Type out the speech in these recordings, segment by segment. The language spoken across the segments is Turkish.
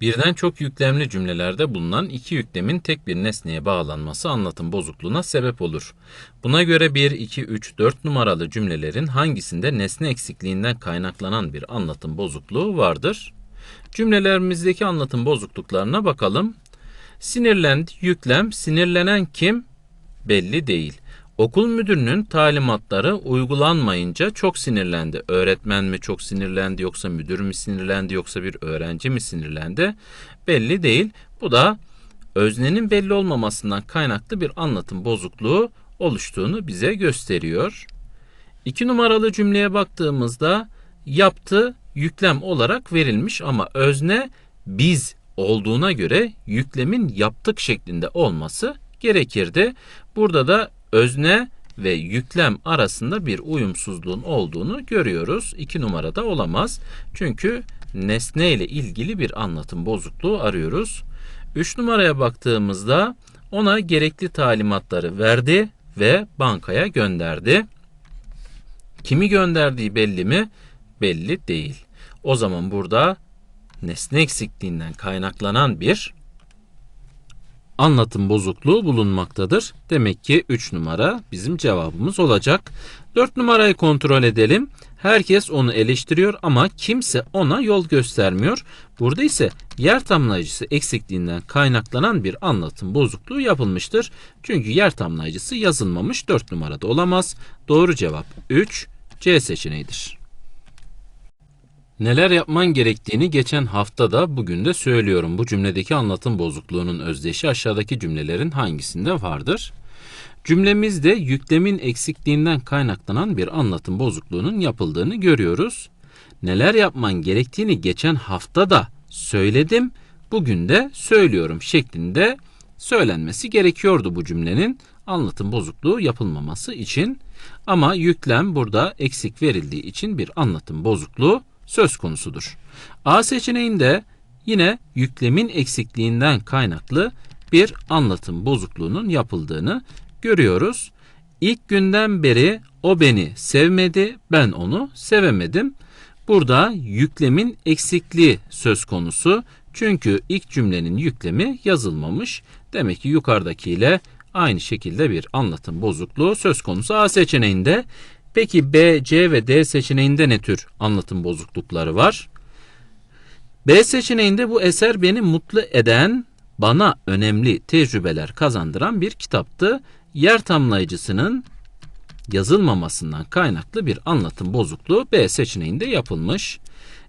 Birden çok yüklemli cümlelerde bulunan iki yüklemin tek bir nesneye bağlanması anlatım bozukluğuna sebep olur. Buna göre 1, 2, 3, 4 numaralı cümlelerin hangisinde nesne eksikliğinden kaynaklanan bir anlatım bozukluğu vardır? Cümlelerimizdeki anlatım bozukluklarına bakalım. Sinirlendi, yüklem, sinirlenen kim? Belli değil. Okul müdürünün talimatları uygulanmayınca çok sinirlendi. Öğretmen mi çok sinirlendi yoksa müdür mü sinirlendi yoksa bir öğrenci mi sinirlendi? Belli değil. Bu da öznenin belli olmamasından kaynaklı bir anlatım bozukluğu oluştuğunu bize gösteriyor. İki numaralı cümleye baktığımızda yaptı yüklem olarak verilmiş ama özne biz olduğuna göre yüklemin yaptık şeklinde olması gerekirdi. Burada da özne ve yüklem arasında bir uyumsuzluğun olduğunu görüyoruz. İki numarada olamaz. Çünkü nesne ile ilgili bir anlatım bozukluğu arıyoruz. Üç numaraya baktığımızda ona gerekli talimatları verdi ve bankaya gönderdi. Kimi gönderdiği belli mi? Belli değil. O zaman burada nesne eksikliğinden kaynaklanan bir anlatım bozukluğu bulunmaktadır. Demek ki 3 numara bizim cevabımız olacak. 4 numarayı kontrol edelim. Herkes onu eleştiriyor ama kimse ona yol göstermiyor. Burada ise yer tamlayıcısı eksikliğinden kaynaklanan bir anlatım bozukluğu yapılmıştır. Çünkü yer tamlayıcısı yazılmamış 4 numarada olamaz. Doğru cevap 3 C seçeneğidir. Neler yapman gerektiğini geçen hafta da bugün de söylüyorum. Bu cümledeki anlatım bozukluğunun özdeşi aşağıdaki cümlelerin hangisinde vardır? Cümlemizde yüklemin eksikliğinden kaynaklanan bir anlatım bozukluğunun yapıldığını görüyoruz. Neler yapman gerektiğini geçen hafta da söyledim, bugün de söylüyorum şeklinde söylenmesi gerekiyordu bu cümlenin anlatım bozukluğu yapılmaması için. Ama yüklem burada eksik verildiği için bir anlatım bozukluğu söz konusudur. A seçeneğinde yine yüklemin eksikliğinden kaynaklı bir anlatım bozukluğunun yapıldığını görüyoruz. İlk günden beri o beni sevmedi, ben onu sevemedim. Burada yüklemin eksikliği söz konusu. Çünkü ilk cümlenin yüklemi yazılmamış. Demek ki yukarıdakiyle aynı şekilde bir anlatım bozukluğu söz konusu. A seçeneğinde Peki B, C ve D seçeneğinde ne tür anlatım bozuklukları var? B seçeneğinde bu eser beni mutlu eden, bana önemli tecrübeler kazandıran bir kitaptı. Yer tamlayıcısının yazılmamasından kaynaklı bir anlatım bozukluğu B seçeneğinde yapılmış.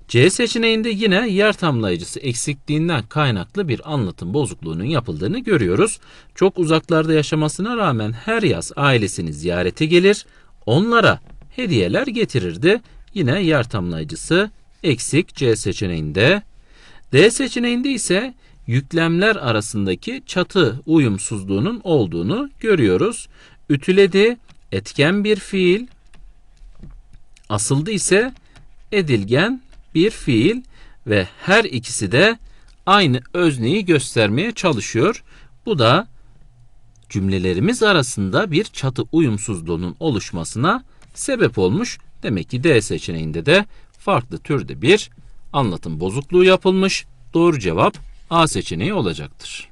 C seçeneğinde yine yer tamlayıcısı eksikliğinden kaynaklı bir anlatım bozukluğunun yapıldığını görüyoruz. Çok uzaklarda yaşamasına rağmen her yaz ailesini ziyarete gelir, onlara hediyeler getirirdi. Yine yer tamlayıcısı eksik C seçeneğinde. D seçeneğinde ise yüklemler arasındaki çatı uyumsuzluğunun olduğunu görüyoruz. Ütüledi etken bir fiil, asıldı ise edilgen bir fiil ve her ikisi de aynı özneyi göstermeye çalışıyor. Bu da cümlelerimiz arasında bir çatı uyumsuzluğunun oluşmasına sebep olmuş. Demek ki D seçeneğinde de farklı türde bir anlatım bozukluğu yapılmış. Doğru cevap A seçeneği olacaktır.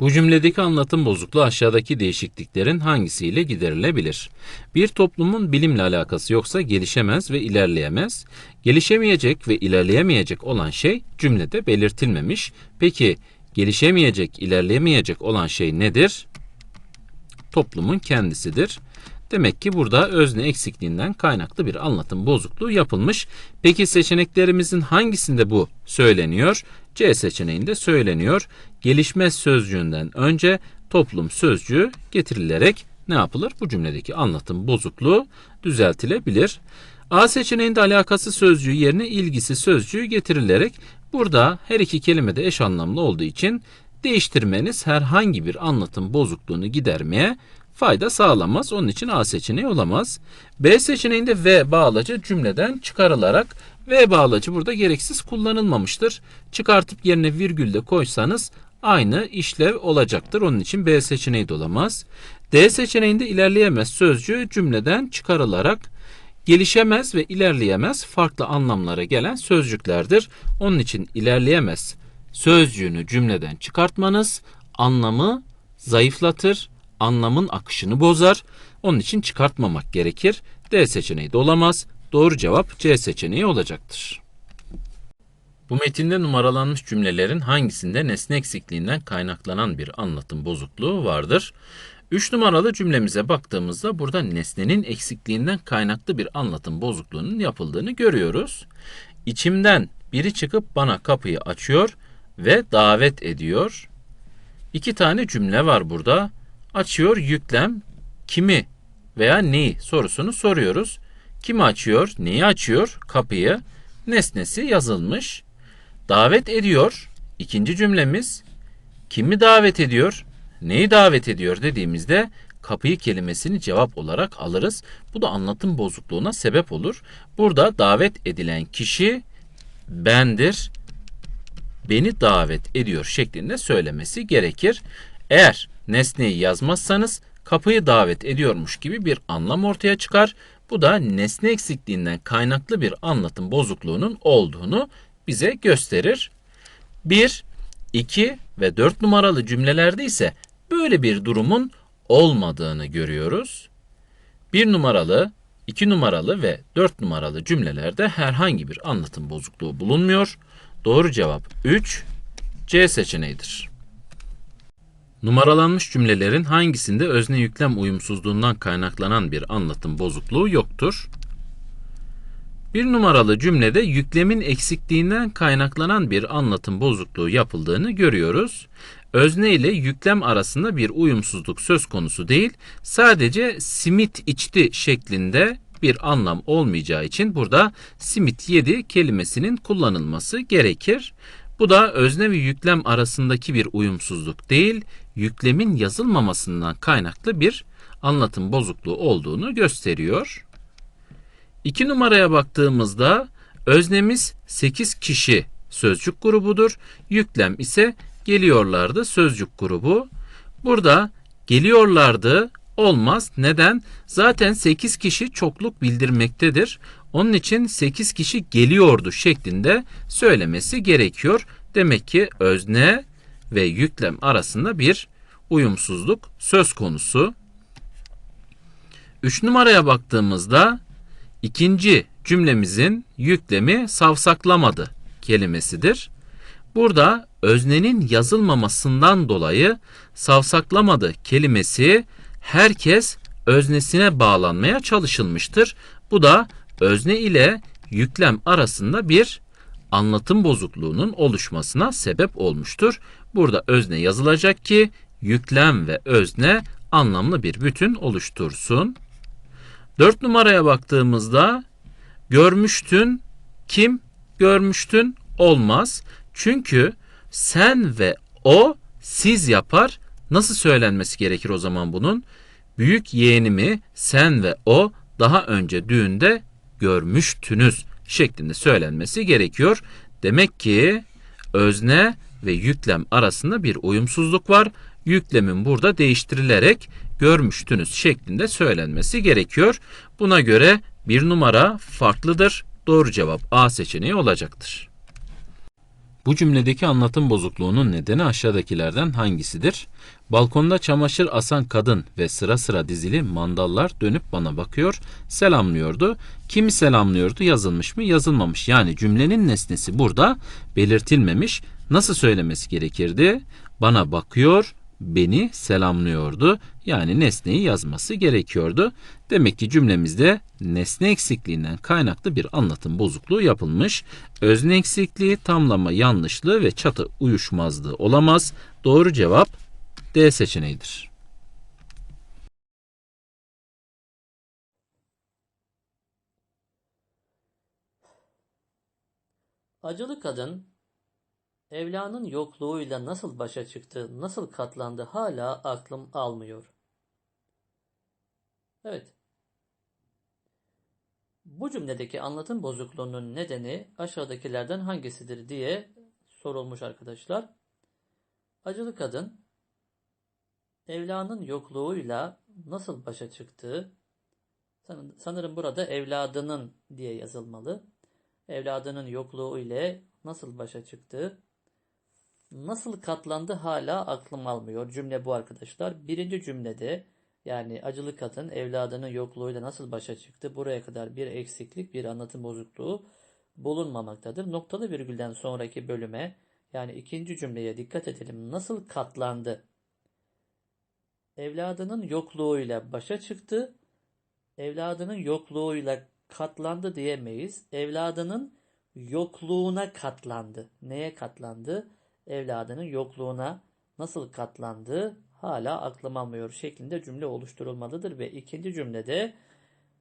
Bu cümledeki anlatım bozukluğu aşağıdaki değişikliklerin hangisiyle giderilebilir? Bir toplumun bilimle alakası yoksa gelişemez ve ilerleyemez. Gelişemeyecek ve ilerleyemeyecek olan şey cümlede belirtilmemiş. Peki gelişemeyecek, ilerleyemeyecek olan şey nedir? Toplumun kendisidir. Demek ki burada özne eksikliğinden kaynaklı bir anlatım bozukluğu yapılmış. Peki seçeneklerimizin hangisinde bu söyleniyor? C seçeneğinde söyleniyor. Gelişmez sözcüğünden önce toplum sözcüğü getirilerek ne yapılır? Bu cümledeki anlatım bozukluğu düzeltilebilir. A seçeneğinde alakası sözcüğü yerine ilgisi sözcüğü getirilerek burada her iki kelime de eş anlamlı olduğu için değiştirmeniz herhangi bir anlatım bozukluğunu gidermeye fayda sağlamaz. Onun için A seçeneği olamaz. B seçeneğinde V bağlacı cümleden çıkarılarak V bağlacı burada gereksiz kullanılmamıştır. Çıkartıp yerine virgül de koysanız aynı işlev olacaktır. Onun için B seçeneği de olamaz. D seçeneğinde ilerleyemez sözcüğü cümleden çıkarılarak gelişemez ve ilerleyemez farklı anlamlara gelen sözcüklerdir. Onun için ilerleyemez sözcüğünü cümleden çıkartmanız anlamı zayıflatır, anlamın akışını bozar. Onun için çıkartmamak gerekir. D seçeneği de olamaz. Doğru cevap C seçeneği olacaktır. Bu metinde numaralanmış cümlelerin hangisinde nesne eksikliğinden kaynaklanan bir anlatım bozukluğu vardır? 3 numaralı cümlemize baktığımızda burada nesnenin eksikliğinden kaynaklı bir anlatım bozukluğunun yapıldığını görüyoruz. İçimden biri çıkıp bana kapıyı açıyor ve davet ediyor. İki tane cümle var burada. Açıyor yüklem kimi veya neyi sorusunu soruyoruz. Kimi açıyor, neyi açıyor? Kapıyı. Nesnesi yazılmış. Davet ediyor. İkinci cümlemiz kimi davet ediyor? Neyi davet ediyor dediğimizde kapıyı kelimesini cevap olarak alırız. Bu da anlatım bozukluğuna sebep olur. Burada davet edilen kişi bendir. Beni davet ediyor şeklinde söylemesi gerekir. Eğer nesneyi yazmazsanız kapıyı davet ediyormuş gibi bir anlam ortaya çıkar. Bu da nesne eksikliğinden kaynaklı bir anlatım bozukluğunun olduğunu bize gösterir. 1, 2 ve 4 numaralı cümlelerde ise böyle bir durumun olmadığını görüyoruz. 1 numaralı, 2 numaralı ve 4 numaralı cümlelerde herhangi bir anlatım bozukluğu bulunmuyor. Doğru cevap 3, C seçeneğidir. Numaralanmış cümlelerin hangisinde özne yüklem uyumsuzluğundan kaynaklanan bir anlatım bozukluğu yoktur? Bir numaralı cümlede yüklemin eksikliğinden kaynaklanan bir anlatım bozukluğu yapıldığını görüyoruz. Özne ile yüklem arasında bir uyumsuzluk söz konusu değil, sadece simit içti şeklinde bir anlam olmayacağı için burada simit yedi kelimesinin kullanılması gerekir. Bu da özne ve yüklem arasındaki bir uyumsuzluk değil, yüklemin yazılmamasından kaynaklı bir anlatım bozukluğu olduğunu gösteriyor. 2 numaraya baktığımızda öznemiz 8 kişi sözcük grubudur. Yüklem ise geliyorlardı sözcük grubu. Burada geliyorlardı olmaz. Neden? Zaten 8 kişi çokluk bildirmektedir. Onun için 8 kişi geliyordu şeklinde söylemesi gerekiyor. Demek ki özne ve yüklem arasında bir uyumsuzluk söz konusu. 3 numaraya baktığımızda ikinci cümlemizin yüklemi savsaklamadı kelimesidir. Burada öznenin yazılmamasından dolayı savsaklamadı kelimesi herkes öznesine bağlanmaya çalışılmıştır. Bu da özne ile yüklem arasında bir anlatım bozukluğunun oluşmasına sebep olmuştur. Burada özne yazılacak ki yüklem ve özne anlamlı bir bütün oluştursun. 4 numaraya baktığımızda görmüştün kim görmüştün olmaz. Çünkü sen ve o siz yapar. Nasıl söylenmesi gerekir o zaman bunun? Büyük yeğenimi sen ve o daha önce düğünde görmüştünüz şeklinde söylenmesi gerekiyor. Demek ki özne ve yüklem arasında bir uyumsuzluk var. Yüklemin burada değiştirilerek görmüştünüz şeklinde söylenmesi gerekiyor. Buna göre bir numara farklıdır. Doğru cevap A seçeneği olacaktır. Bu cümledeki anlatım bozukluğunun nedeni aşağıdakilerden hangisidir? Balkonda çamaşır asan kadın ve sıra sıra dizili mandallar dönüp bana bakıyor, selamlıyordu. Kimi selamlıyordu yazılmış mı yazılmamış. Yani cümlenin nesnesi burada belirtilmemiş. Nasıl söylemesi gerekirdi? Bana bakıyor, beni selamlıyordu. Yani nesneyi yazması gerekiyordu. Demek ki cümlemizde nesne eksikliğinden kaynaklı bir anlatım bozukluğu yapılmış. Özne eksikliği, tamlama yanlışlığı ve çatı uyuşmazlığı olamaz. Doğru cevap D seçeneğidir. Acılı kadın evlanın yokluğuyla nasıl başa çıktı, nasıl katlandı hala aklım almıyor. Evet. Bu cümledeki anlatım bozukluğunun nedeni aşağıdakilerden hangisidir diye sorulmuş arkadaşlar. Acılı kadın evlanın yokluğuyla nasıl başa çıktı? San- Sanırım burada evladının diye yazılmalı. Evladının yokluğu ile nasıl başa çıktı? Nasıl katlandı hala aklım almıyor. Cümle bu arkadaşlar. Birinci cümlede yani acılı kadın evladının yokluğuyla nasıl başa çıktı? Buraya kadar bir eksiklik, bir anlatım bozukluğu bulunmamaktadır. Noktalı virgülden sonraki bölüme yani ikinci cümleye dikkat edelim. Nasıl katlandı? Evladının yokluğuyla başa çıktı. Evladının yokluğuyla katlandı diyemeyiz. Evladının yokluğuna katlandı. Neye katlandı? Evladının yokluğuna nasıl katlandı? Hala aklım almıyor şeklinde cümle oluşturulmalıdır ve ikinci cümlede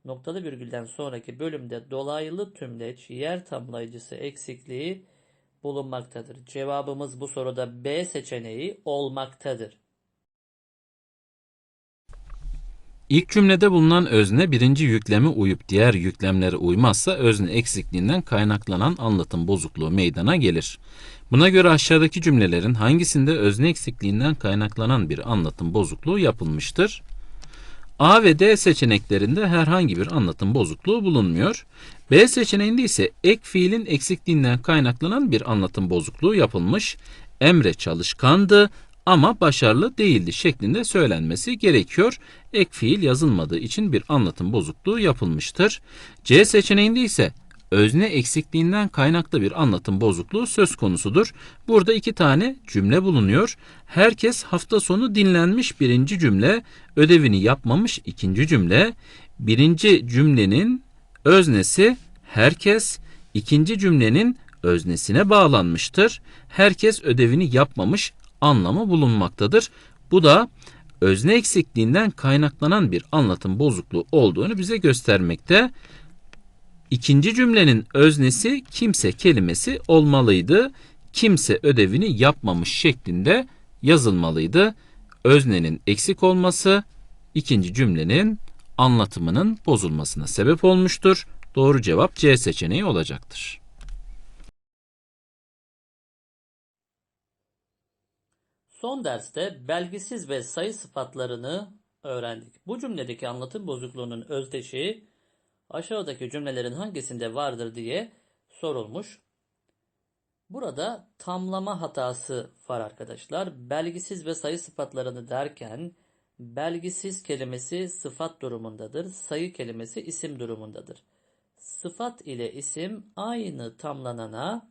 noktalı virgülden sonraki bölümde dolaylı tümleç yer tamlayıcısı eksikliği bulunmaktadır. Cevabımız bu soruda B seçeneği olmaktadır. İlk cümlede bulunan özne birinci yükleme uyup diğer yüklemlere uymazsa özne eksikliğinden kaynaklanan anlatım bozukluğu meydana gelir. Buna göre aşağıdaki cümlelerin hangisinde özne eksikliğinden kaynaklanan bir anlatım bozukluğu yapılmıştır? A ve D seçeneklerinde herhangi bir anlatım bozukluğu bulunmuyor. B seçeneğinde ise ek fiilin eksikliğinden kaynaklanan bir anlatım bozukluğu yapılmış. Emre çalışkandı ama başarılı değildi şeklinde söylenmesi gerekiyor. Ek fiil yazılmadığı için bir anlatım bozukluğu yapılmıştır. C seçeneğinde ise özne eksikliğinden kaynaklı bir anlatım bozukluğu söz konusudur. Burada iki tane cümle bulunuyor. Herkes hafta sonu dinlenmiş birinci cümle, ödevini yapmamış ikinci cümle. Birinci cümlenin öznesi herkes, ikinci cümlenin öznesine bağlanmıştır. Herkes ödevini yapmamış anlamı bulunmaktadır. Bu da özne eksikliğinden kaynaklanan bir anlatım bozukluğu olduğunu bize göstermekte. İkinci cümlenin öznesi kimse kelimesi olmalıydı. Kimse ödevini yapmamış şeklinde yazılmalıydı. Öznenin eksik olması ikinci cümlenin anlatımının bozulmasına sebep olmuştur. Doğru cevap C seçeneği olacaktır. Son derste belgisiz ve sayı sıfatlarını öğrendik. Bu cümledeki anlatım bozukluğunun özdeşi aşağıdaki cümlelerin hangisinde vardır diye sorulmuş. Burada tamlama hatası var arkadaşlar. Belgisiz ve sayı sıfatlarını derken belgisiz kelimesi sıfat durumundadır. Sayı kelimesi isim durumundadır. Sıfat ile isim aynı tamlanana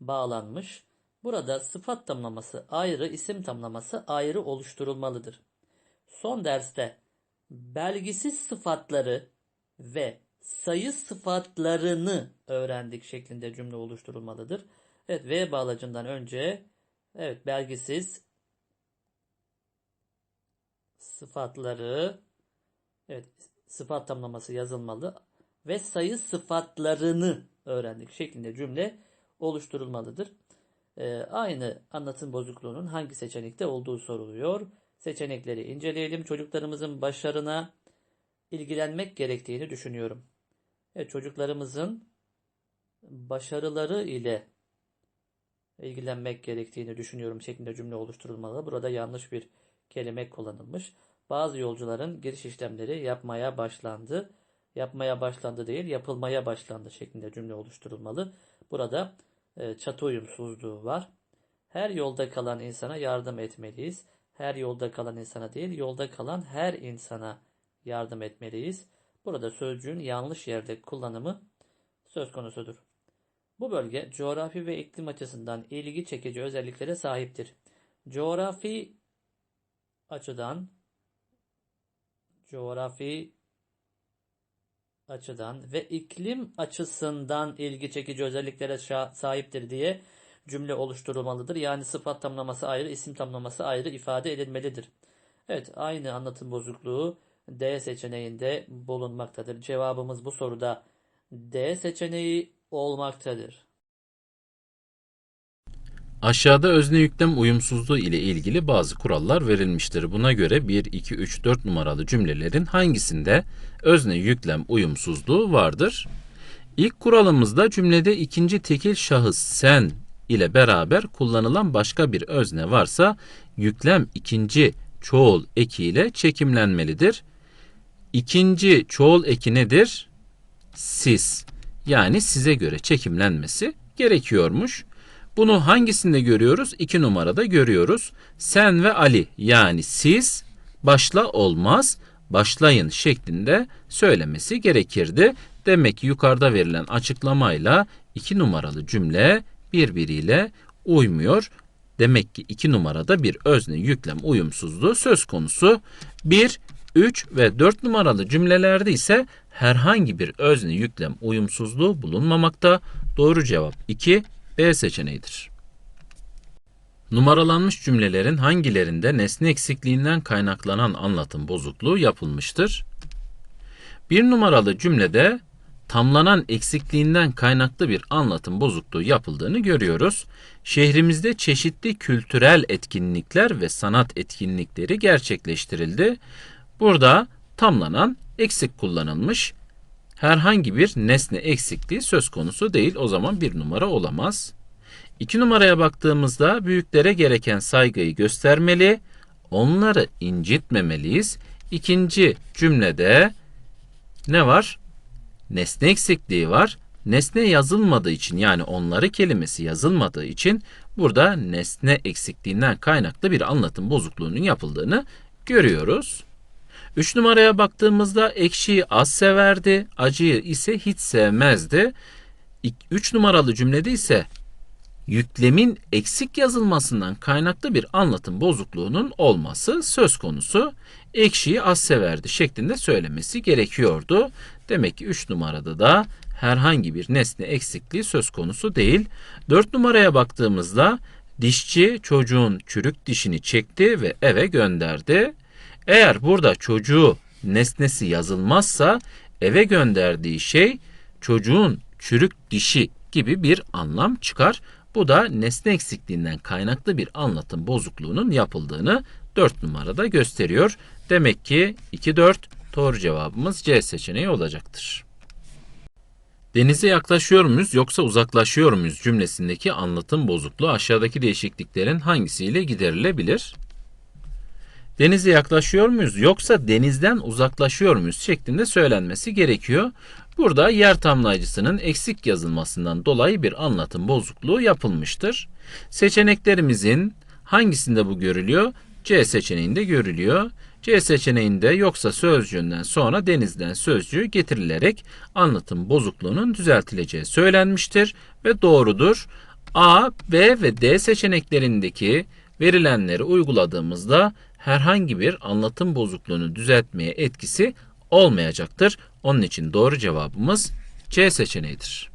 bağlanmış. Burada sıfat tamlaması ayrı, isim tamlaması ayrı oluşturulmalıdır. Son derste belgisiz sıfatları ve sayı sıfatlarını öğrendik şeklinde cümle oluşturulmalıdır. Evet V bağlacından önce evet belgisiz sıfatları evet sıfat tamlaması yazılmalı ve sayı sıfatlarını öğrendik şeklinde cümle oluşturulmalıdır. Ee, aynı anlatım bozukluğunun hangi seçenekte olduğu soruluyor. Seçenekleri inceleyelim. Çocuklarımızın başarına ilgilenmek gerektiğini düşünüyorum. Evet, çocuklarımızın başarıları ile ilgilenmek gerektiğini düşünüyorum şeklinde cümle oluşturulmalı. Burada yanlış bir kelime kullanılmış. Bazı yolcuların giriş işlemleri yapmaya başlandı. Yapmaya başlandı değil, yapılmaya başlandı şeklinde cümle oluşturulmalı. Burada çatı uyumsuzluğu var. Her yolda kalan insana yardım etmeliyiz. Her yolda kalan insana değil, yolda kalan her insana yardım etmeliyiz. Burada sözcüğün yanlış yerde kullanımı söz konusudur. Bu bölge coğrafi ve iklim açısından ilgi çekici özelliklere sahiptir. Coğrafi açıdan coğrafi açıdan ve iklim açısından ilgi çekici özelliklere sahiptir diye cümle oluşturulmalıdır. Yani sıfat tamlaması ayrı, isim tamlaması ayrı ifade edilmelidir. Evet, aynı anlatım bozukluğu D seçeneğinde bulunmaktadır. Cevabımız bu soruda D seçeneği olmaktadır. Aşağıda özne yüklem uyumsuzluğu ile ilgili bazı kurallar verilmiştir. Buna göre 1, 2, 3, 4 numaralı cümlelerin hangisinde özne yüklem uyumsuzluğu vardır? İlk kuralımızda cümlede ikinci tekil şahıs sen ile beraber kullanılan başka bir özne varsa yüklem ikinci çoğul eki ile çekimlenmelidir. İkinci çoğul eki nedir? Siz. Yani size göre çekimlenmesi gerekiyormuş. Bunu hangisinde görüyoruz? İki numarada görüyoruz. Sen ve Ali yani siz başla olmaz başlayın şeklinde söylemesi gerekirdi. Demek ki yukarıda verilen açıklamayla iki numaralı cümle birbiriyle uymuyor. Demek ki iki numarada bir özne yüklem uyumsuzluğu söz konusu. 1, 3 ve 4 numaralı cümlelerde ise herhangi bir özne yüklem uyumsuzluğu bulunmamakta. Doğru cevap 2, B seçeneğidir. Numaralanmış cümlelerin hangilerinde nesne eksikliğinden kaynaklanan anlatım bozukluğu yapılmıştır? Bir numaralı cümlede tamlanan eksikliğinden kaynaklı bir anlatım bozukluğu yapıldığını görüyoruz. Şehrimizde çeşitli kültürel etkinlikler ve sanat etkinlikleri gerçekleştirildi. Burada tamlanan eksik kullanılmış. Herhangi bir nesne eksikliği söz konusu değil. O zaman bir numara olamaz. İki numaraya baktığımızda büyüklere gereken saygıyı göstermeli, onları incitmemeliyiz. İkinci cümlede ne var? Nesne eksikliği var. Nesne yazılmadığı için yani onları kelimesi yazılmadığı için burada nesne eksikliğinden kaynaklı bir anlatım bozukluğunun yapıldığını görüyoruz. Üç numaraya baktığımızda ekşiyi az severdi, acıyı ise hiç sevmezdi. İk- Üç numaralı cümlede ise yüklemin eksik yazılmasından kaynaklı bir anlatım bozukluğunun olması söz konusu. Ekşiyi az severdi şeklinde söylemesi gerekiyordu. Demek ki 3 numarada da herhangi bir nesne eksikliği söz konusu değil. 4 numaraya baktığımızda dişçi çocuğun çürük dişini çekti ve eve gönderdi. Eğer burada çocuğu nesnesi yazılmazsa eve gönderdiği şey çocuğun çürük dişi gibi bir anlam çıkar. Bu da nesne eksikliğinden kaynaklı bir anlatım bozukluğunun yapıldığını 4 numarada gösteriyor. Demek ki 2-4 doğru cevabımız C seçeneği olacaktır. Denize yaklaşıyor muyuz yoksa uzaklaşıyor muyuz cümlesindeki anlatım bozukluğu aşağıdaki değişikliklerin hangisiyle giderilebilir? Denize yaklaşıyor muyuz yoksa denizden uzaklaşıyor muyuz şeklinde söylenmesi gerekiyor. Burada yer tamlayıcısının eksik yazılmasından dolayı bir anlatım bozukluğu yapılmıştır. Seçeneklerimizin hangisinde bu görülüyor? C seçeneğinde görülüyor. C seçeneğinde yoksa sözcüğünden sonra denizden sözcüğü getirilerek anlatım bozukluğunun düzeltileceği söylenmiştir ve doğrudur. A, B ve D seçeneklerindeki verilenleri uyguladığımızda herhangi bir anlatım bozukluğunu düzeltmeye etkisi olmayacaktır. Onun için doğru cevabımız C seçeneğidir.